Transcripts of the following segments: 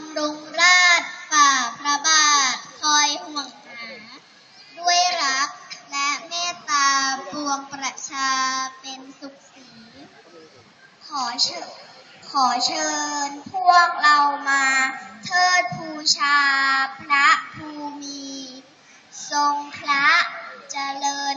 ำรุงราชฝ่าพระบาท คอยห่วงหา ด้วยรักและเมตตาปวงประชาเป็นสุขสี ขอเชิญขอเชิญพวกเรามาเทิดภูชาพระภูมิ ทรงพระเจริญ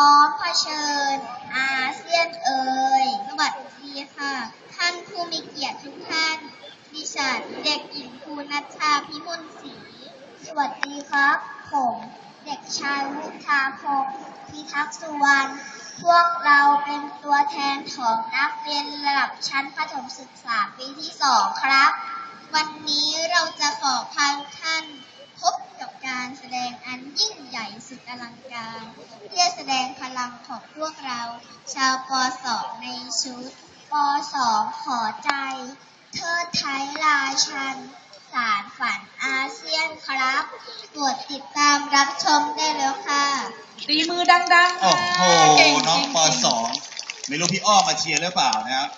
พร้อมเผชิญอาเซียนเอ่ยสวัสดีค่ะ ท่านผู้มีเกียรติทุกท่าน ดิฉันเด็กหญิงภูนัชชาพิมลศรี สวัสดีครับ ผมเด็กชายวุฒาพงศ์พิทักษ์สุวรรณ พวกเราเป็นตัวแทนของนักเรียนระดับชั้นประถมศึกษาปีที่สองครับ วันนี้เราจะขอพาทุกท่าน งใหญ่สุดอลังการ เพื่อแสดงพลังของพวกเรา ชาวป .2 ในชุดป .2 ขอใจเทิดไทยราชัน สารฝันอาเซียนครับโปรดติดตามรับชมได้แล้วค่ะ ตีมือดังๆโอ้ค่ะโห เก่งน้องจริปสองไม่รู้พี่อ้อมาเชียร์หรือเปล่านะครับ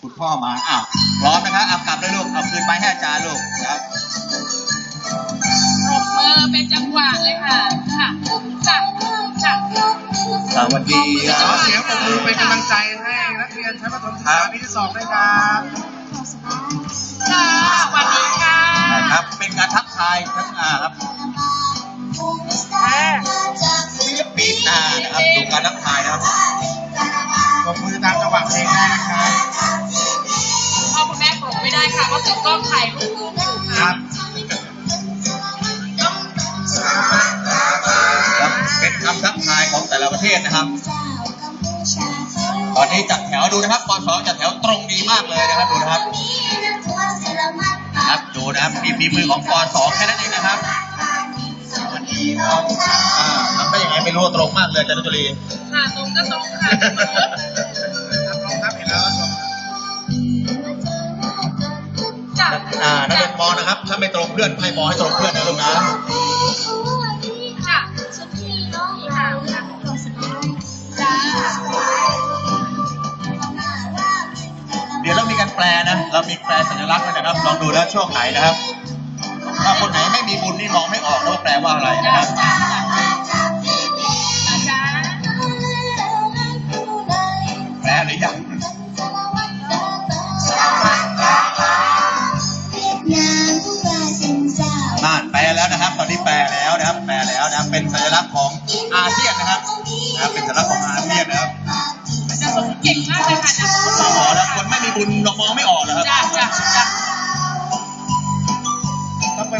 คุณพ่อมา อ้าว พร้อมนะครับเอากลับเลยลูก เอาคืนไปให้อาจารย์ลูกนะครับ ปรบมือเป็นจังหวะเลยค่ะค่ะจัดจัดสวัสดีคขรัอบเสียงปรบมือเป็นกำลังใจให้นักเรียนชั้นประถมศึกษาปีที่สองด้วยครับค่ะสวัสดีค่ะนะครับ เป็นการทักทายทั้งอาครับฟิลิปปินส์นานะครับดูการทักทายนะครับปรบมือตามจังหวะเพลงได้นะครับพ่อคุณแม่ปรบไม่ได้ค่ะเพราะถึงกล้องถ่ายรูปอยู่คค่ะรับ เป็นคำทักทายของแต่ละประเทศนะครับ ตอนนี้จัดแถวดูนะครับปสองจัดแถวตรงดีมากเลยนะครับดูนะครับครับดูนะครับมีฝีมือของปสองแค่นั้นเองนะครับอ่าทำได้ยังไงไม่รู้ว่าตรงมากเลยอาจารย์นุจรีค่ะตรงก็ตรงค่ะรับรองครับเห็นแล้วรับรองจัดอ่านักเรียนมอนะครับ ถ้าไม่ตรงเพื่อนให้มอให้ตรงเพื่อนนะลูกนะ แปลนะ เรามีแปลสัญลักษณ์ด้วยนะครับ ลองดูนะช่วงไหนนะครับ ถ้าคนไหนไม่มีบุญนี่มองไม่ออกว่าแปลว่าอะไรนะครับ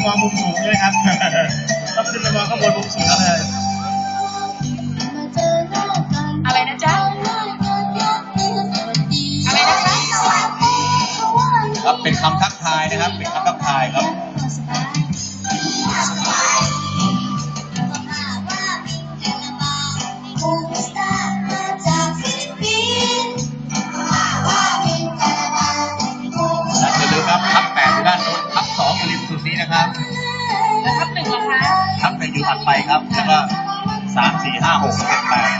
มองมุมสูงใช่ไหมครับ ต้องขึ้นไปมองข้างบนมุมสูง บหนึ่งอยู่ถัดไปครับ แล้วก็สามสี่ห้าหกเจ็ดแปด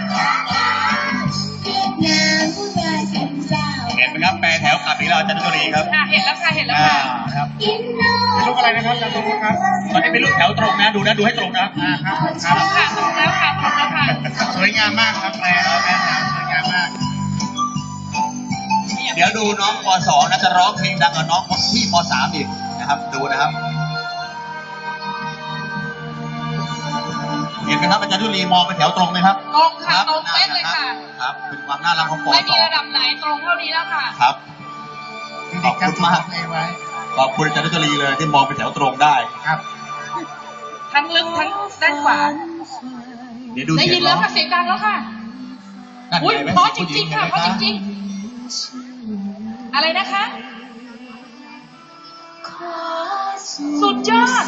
เห็นไหมครับแปรแถวกลับอีกแล้วอาจารย์นุชรีครับค่ะเห็นแล้วค่ะเห็นแล้วอ่าค่ะนะครับ เป็นรูปอะไรนะครับอาจารย์สมมติครับตอนนี้เป็นรูปแถวตรงนะดูนะดูให้ตรงนะ อ่าครับคตรับรงค่ะตรงแล้วค่ะตรงแล้วค่ะสวยงามมากครับแปลแล้วแปลแล้วสวยงามมาก เดี๋ยวดูน้องป .2 นะจะร้องเพลงดังกว่าน้องที่ป .3 อีกนะครับ ดูนะครับ เห็นไหมครับอาจารย์นุชรีมองเป็นแถวตรงไหมครับตรงค่ะรับตรงเป๊ะเลยค่ะ ครับเป็นความน่ารักของปไม่มี .2 ระดับไหนตรงเท่านี้แล้วค่ะ ครับเด็กๆครับมากเพลงไว้ขอบคุณอาจารย์นุชรีเลยที่มองเป็นแถวตรงได้ครับทั้งลึกทั้งด้านขวาเดี๋ยวดูได้เสียิยนงแล้ร้วองค่ะเสียงดังแล้วค่ะนั่นอุ้ยไงไหมเพราะจผู้หริงๆห็ค่ะนไหมเพราะจริงๆ อะไรนะคะขอสุดยอด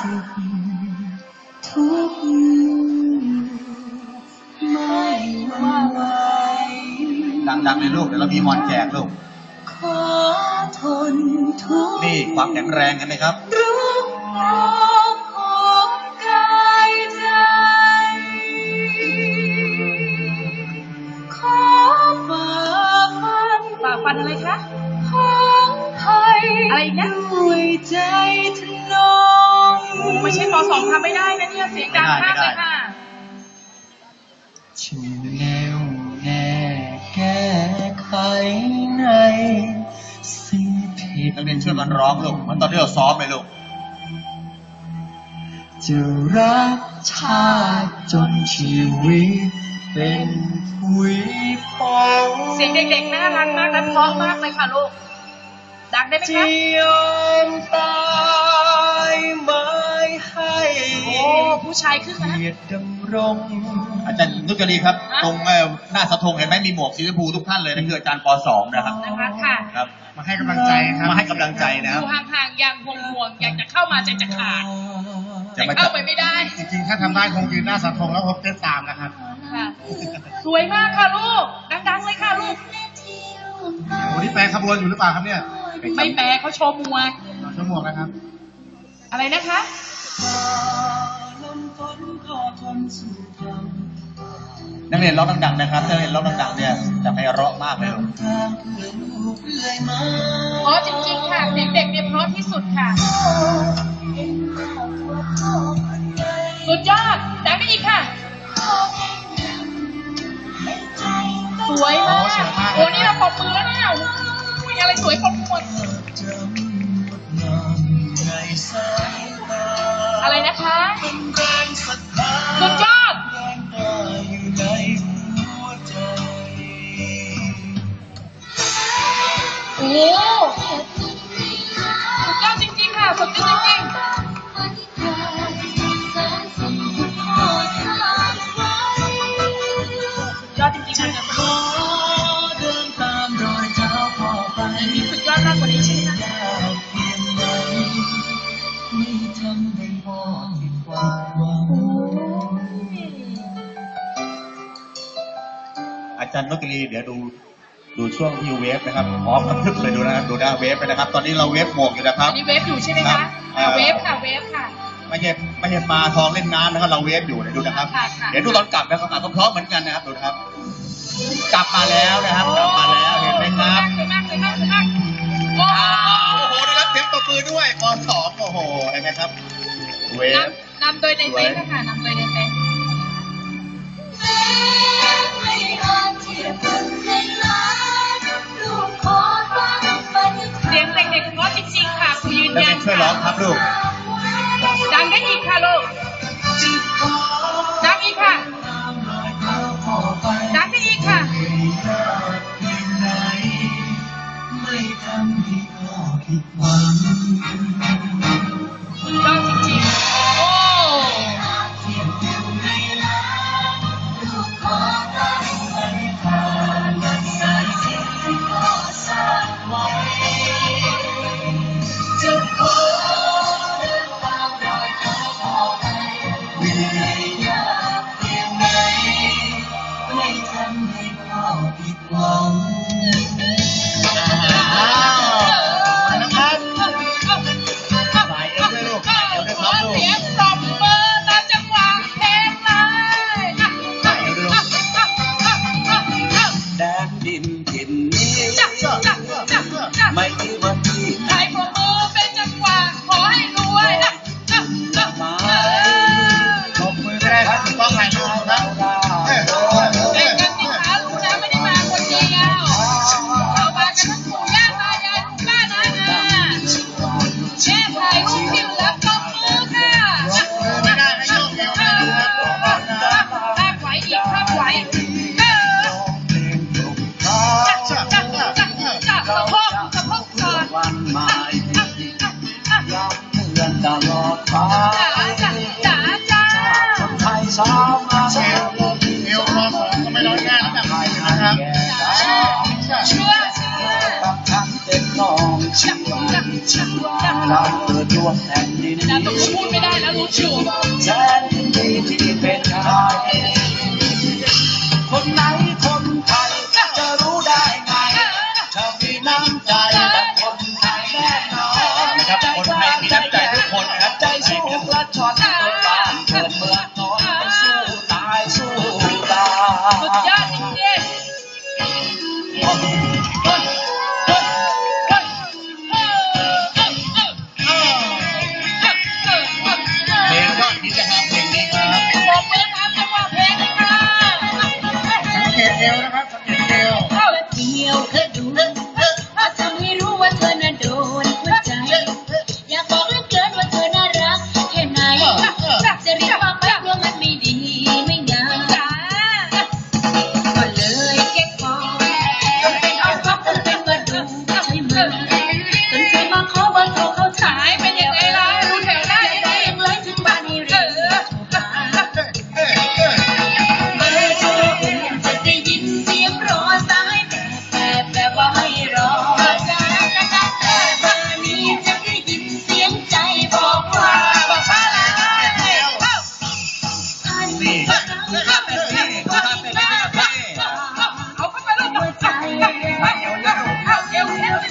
ทุก ดังๆเลยลูก เดี๋ยวเรามีมอนแจกลูก ขอทนทุกนี่ความแข็งแรงกันไหมครับรุกรองอกกายใจ ขอฝ่าฟันฝ่าฟันอะไรคะของภัยอะไรอีกนะด้วยใจทะนองไม่ใช่ปสองทำไม่ได้นะเนี่ยเสียงดังมากเลยค่ะ นักเรียนช่วยกันร้องลูกเหมือนตอนที่เราซ้อมเลยลูกจะรักชาติจนชีวิตเป็นผุยพองเสียงเด็กๆ น่ารักมากและเพราะมากเลยค่ะลูก ดังได้ไหมจะคะยอมตายไม่ให้ โอ้ ผู้ชายขึ้นมาเกียรติดำรง อาจารย์นุจรีครับฮะตรงเอ่อหน้าเสาธงเห็นไหมมีหมวกสีชมพูทุกท่านเลยนั่นคืออาจารย์ป .2 นะครับนะคะค่ะครับ มาให้กำลังใจครับมาให้กำลังใจอนะครับยู่ห่างๆอย่างห่วงๆอยากจะเข้ามาใจจะขาดจะแต่มาเข้าไปไม่ได้จริงๆ ถ้าทำได้คงยืนหน้าเสาธงแล้วผมเต้นตามนะครับ ค่ะสวยมากค่ะลูกดังๆเลยค่ะลูก วันนี้แปลขบวนอยู่หรือเปล่าครับเนี่ยไม่แปลเขาโชว์มวยชั่วโมงนะครับ อะไรนะคะลมฝนก็ทนสู่ทางนัก เรียนร้องดังๆนะครับถ้าเรียนร้องดังๆเนี่ยจะไพเราะมากเลยลูกอนลูกเรื่อยมาเพราะจริงๆค่ะเสียงเด็กเนี่ยเพราะที่สุดค่ะ สุดยอดดังได้อีกค่ะ สวยมากโอ้โอ้นี่เราปรบมือแล้วนะอุ้ยอะไรสวยปรบมือจำงามในสายตาอะไรนะคะสุดยอด อาจารย์นุจรีเดี๋ยวดูดูช่วงที่เวฟนะครับพร้อมกับทึบเลยดูนะครับดูนะเวฟไปนะครับ ตอนนี้เราเวฟหมวกอยู่นะครับอันนี้เวฟอยู่ใช่ไหมครัคะบอ่าเวฟค่ะเวฟค่ะ ไม่ใช่ไม่ใช่ปลาทองเล่นน้ำนะครับเราเวฟอยู่เดี๋ยวดูนะครับ ค่ะค่ะ เดี๋ยวดูตอนกลับนะครับกลับก็พร้อมเหมือนกันนะครับดูนะครับ กลับมาแล้วนะครับ กลับมาแล้วเห็นไหมครับ สวยมากสวยมากสวยมากโอ้อ้าวโอ้โหได้รับเสียงตบมือด้วยปสองโอ้โหเห็นไหมครับ เวฟ นำนำโดยในเฟซค่ะนำโดยในเฟซเเด็กๆเพราะจริงๆค่ะครูยืนแล้วยัเป็นนช่วยร้องครับลูก ดังได้อีกค่ะลูกดังอีกค่ะดังได้อีกค่ะ ไม่ทำให้พ่อผิดหวัง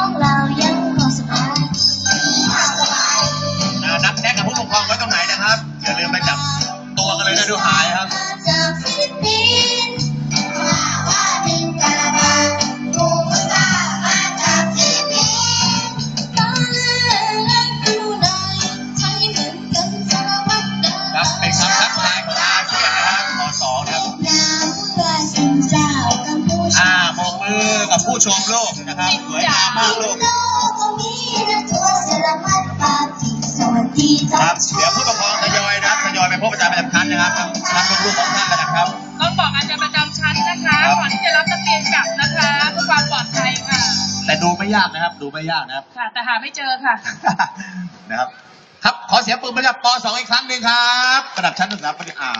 con là อ่าโบกมือกับผู้ชมโลกนะครับสวยงามมากโลกครับเดี๋ยวผู้ปกครองทยอยนะทยอยไปพบอาจารย์ประจำชั้นนะครับทาำลูกๆของท่านนะครับ ต้องบอกอาจารย์ประจำชั้นนะคะก่อนที่จะรับนัเรียงกลับนะคะเพื่อความปลอดภัยค่ะ แต่ดูไม่ยากนะครับ ดูไม่ยากนะครับค่ะแต่หาไม่เจอค่ะนะครับ ครับขอเสียงปืนประดับป .2 อีกครั้งหนึ่งครับ ประดับชั้นศึดับปริญา